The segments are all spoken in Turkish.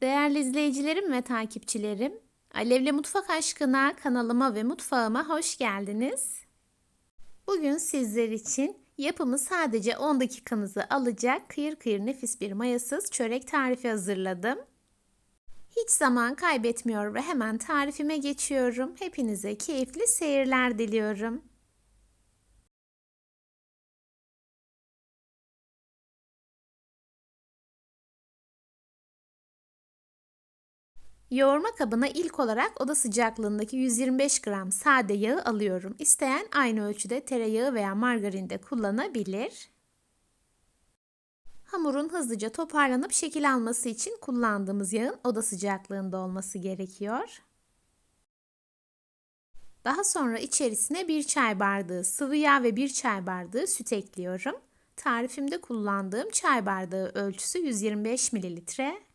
Değerli izleyicilerim ve takipçilerim, Alevle Mutfak Aşkına kanalıma ve mutfağıma hoş geldiniz. Bugün sizler için yapımı sadece 10 dakikanızı alacak kıyır kıyır nefis bir mayasız çörek tarifi hazırladım. Hiç zaman kaybetmiyor ve hemen tarifime geçiyorum. Hepinize keyifli seyirler diliyorum. Yoğurma kabına ilk olarak oda sıcaklığındaki 125 gram sade yağı alıyorum. İsteyen aynı ölçüde tereyağı veya margarin de kullanabilir. Hamurun hızlıca toparlanıp şekil alması için kullandığımız yağın oda sıcaklığında olması gerekiyor. Daha sonra içerisine 1 çay bardağı sıvı yağ ve 1 çay bardağı süt ekliyorum. Tarifimde kullandığım çay bardağı ölçüsü 125 mililitre.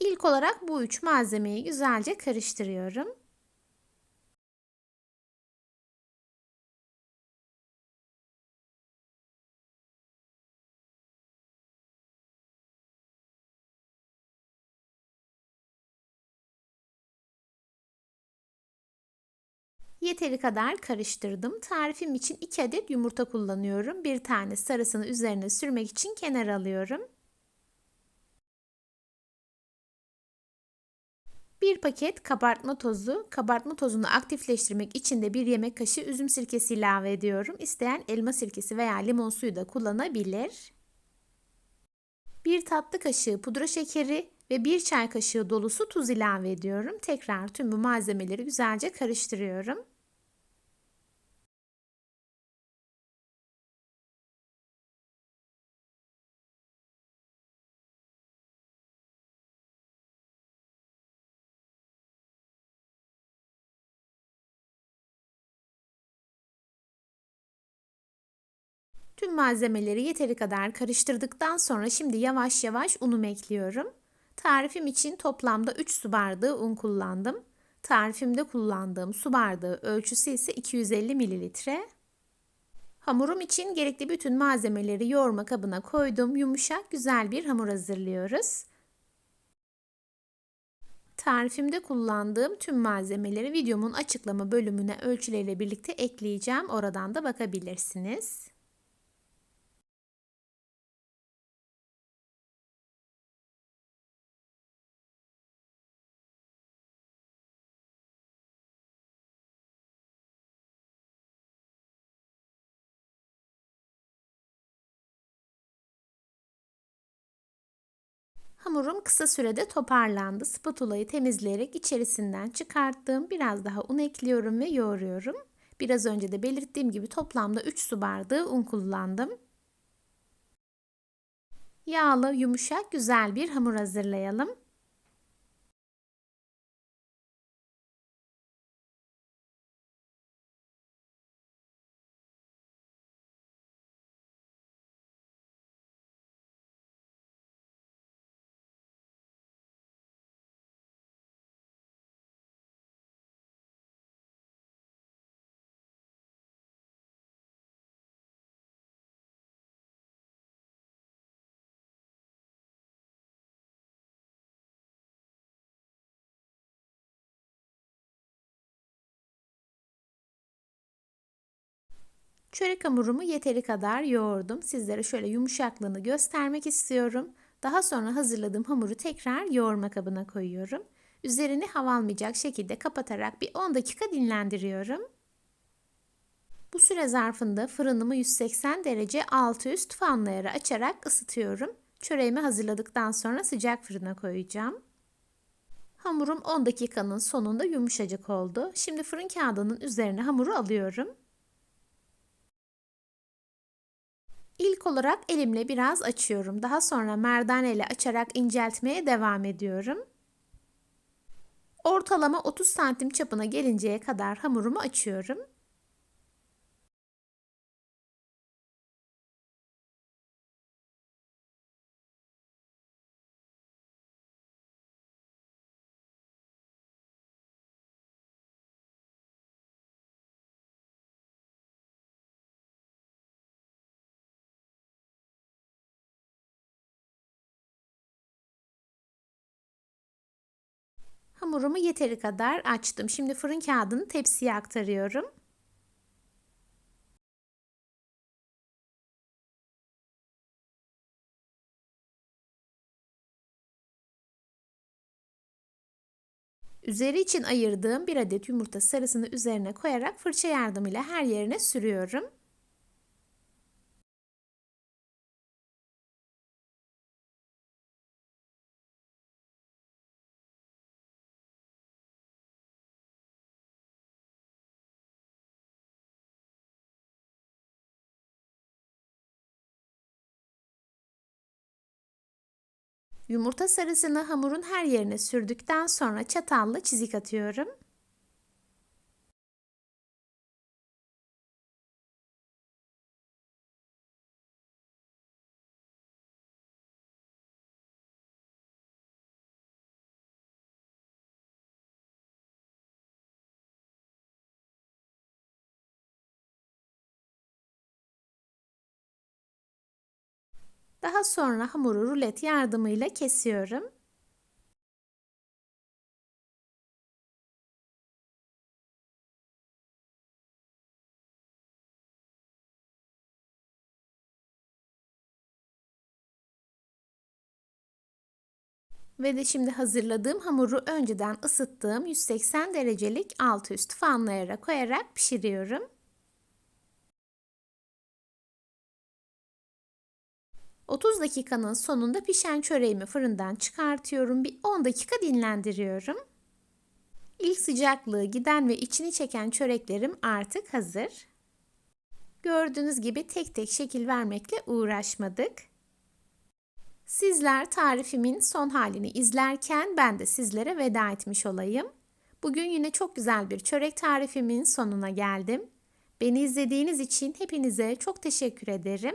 İlk olarak bu üç malzemeyi güzelce karıştırıyorum. Yeteri kadar karıştırdım. Tarifim için 2 adet yumurta kullanıyorum. Bir tane sarısını üzerine sürmek için kenara alıyorum. Bir paket kabartma tozu. Kabartma tozunu aktifleştirmek için de bir yemek kaşığı üzüm sirkesi ilave ediyorum. İsteyen elma sirkesi veya limon suyu da kullanabilir. Bir tatlı kaşığı pudra şekeri ve bir çay kaşığı dolusu tuz ilave ediyorum. Tekrar tüm bu malzemeleri güzelce karıştırıyorum. Tüm malzemeleri yeteri kadar karıştırdıktan sonra şimdi yavaş yavaş unumu ekliyorum. Tarifim için toplamda 3 su bardağı un kullandım. Tarifimde kullandığım su bardağı ölçüsü ise 250 mililitre. Hamurum için gerekli bütün malzemeleri yoğurma kabına koydum. Yumuşak güzel bir hamur hazırlıyoruz. Tarifimde kullandığım tüm malzemeleri videomun açıklama bölümüne ölçüleriyle birlikte ekleyeceğim. Oradan da bakabilirsiniz. Hamurum kısa sürede toparlandı. Spatulayı temizleyerek içerisinden çıkarttım. Biraz daha un ekliyorum ve yoğuruyorum. Biraz önce de belirttiğim gibi toplamda 3 su bardağı un kullandım. Yağlı, yumuşak, güzel bir hamur hazırlayalım. Çörek hamurumu yeteri kadar yoğurdum. Sizlere şöyle yumuşaklığını göstermek istiyorum. Daha sonra hazırladığım hamuru tekrar yoğurma kabına koyuyorum. Üzerini hava almayacak şekilde kapatarak bir 10 dakika dinlendiriyorum. Bu süre zarfında fırınımı 180 derece altı üst fanları açarak ısıtıyorum. Çöreğimi hazırladıktan sonra sıcak fırına koyacağım. Hamurum 10 dakikanın sonunda yumuşacık oldu. Şimdi fırın kağıdının üzerine hamuru alıyorum. İlk olarak elimle biraz açıyorum. Daha sonra merdane ile açarak inceltmeye devam ediyorum. Ortalama 30 santim çapına gelinceye kadar hamurumu açıyorum. Hamurumu yeteri kadar açtım. Şimdi fırın kağıdını tepsiye aktarıyorum. Üzeri için ayırdığım bir adet yumurta sarısını üzerine koyarak fırça yardımıyla her yerine sürüyorum. Yumurta sarısını hamurun her yerine sürdükten sonra çatalla çizik atıyorum. Daha sonra hamuru rulet yardımıyla kesiyorum. Ve de şimdi hazırladığım hamuru önceden ısıttığım 180 derecelik altı üstü fanlayara koyarak pişiriyorum. 30 dakikanın sonunda pişen çöreğimi fırından çıkartıyorum. Bir 10 dakika dinlendiriyorum. İlk sıcaklığı giden ve içini çeken çöreklerim artık hazır. Gördüğünüz gibi tek tek şekil vermekle uğraşmadık. Sizler tarifimin son halini izlerken ben de sizlere veda etmiş olayım. Bugün yine çok güzel bir çörek tarifimin sonuna geldim. Beni izlediğiniz için hepinize çok teşekkür ederim.